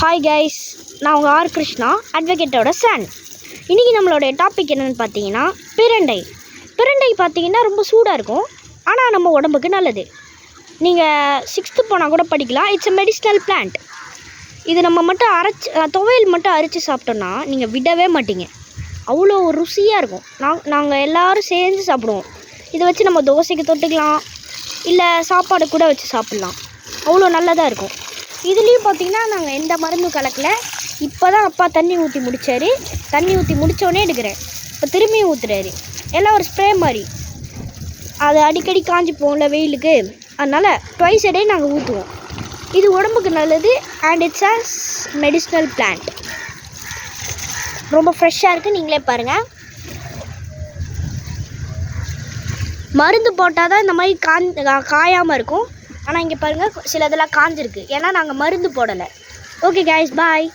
Hi guys நான் உங்கள் R Krishna அட்வொகேட்டோட Sun இன்றைக்கி நம்மளுடைய டாபிக் என்னென்னு பார்த்தீங்கன்னா பிரண்டை. பிரண்டை பார்த்தீங்கன்னா ரொம்ப சூடாக இருக்கும் ஆனால் நம்ம உடம்புக்கு நல்லது. நீங்கள் சிக்ஸ்த்து போனால் கூட படிக்கலாம் இட்ஸ் எ மெடிசினல் பிளான்ட் இது நம்ம மட்டும் அரைச்சி துவையல் மட்டும் அரைச்சி சாப்பிட்டோன்னா நீங்கள் விடவே மாட்டீங்க. அவ்வளோ ருசியாக இருக்கும். நாங்கள் நாங்கள் எல்லோரும் சேர்ந்து சாப்பிடுவோம். இதை வச்சு நம்ம தோசைக்கு தொட்டுக்கலாம் இல்லை சாப்பாடு கூட வச்சு சாப்பிட்லாம். அவ்வளோ நல்லதாக இருக்கும். இதுலேயும் பார்த்தீங்கன்னா நாங்கள் எந்த மருந்தும் கலக்கல. இப்போ தான் அப்பா தண்ணி ஊற்றி முடிச்சாரு. தண்ணி ஊற்றி முடித்தோடனே எடுக்கிறேன். இப்போ திரும்பியும் ஊற்றுறாரு எல்லாம் ஒரு ஸ்ப்ரே மாதிரி. அது அடிக்கடி காஞ்சி போகல வெயிலுக்கு. அதனால் ட்வைஸ் a நாங்கள் ஊற்றுவோம் இது உடம்புக்கு நல்லது and it's a medicinal plant ரொம்ப ஃப்ரெஷ்ஷாக இருக்குது நீங்களே பாருங்கள் மருந்து போட்டால் தான் இந்த மாதிரி காஞ் காயாமல் இருக்கும். ஆனால் இங்கே பாருங்கள் சில இதெல்லாம் காஞ்சிருக்கு. ஏன்னா நாங்கள் மருந்து போடலை. ஓகே guys பாய்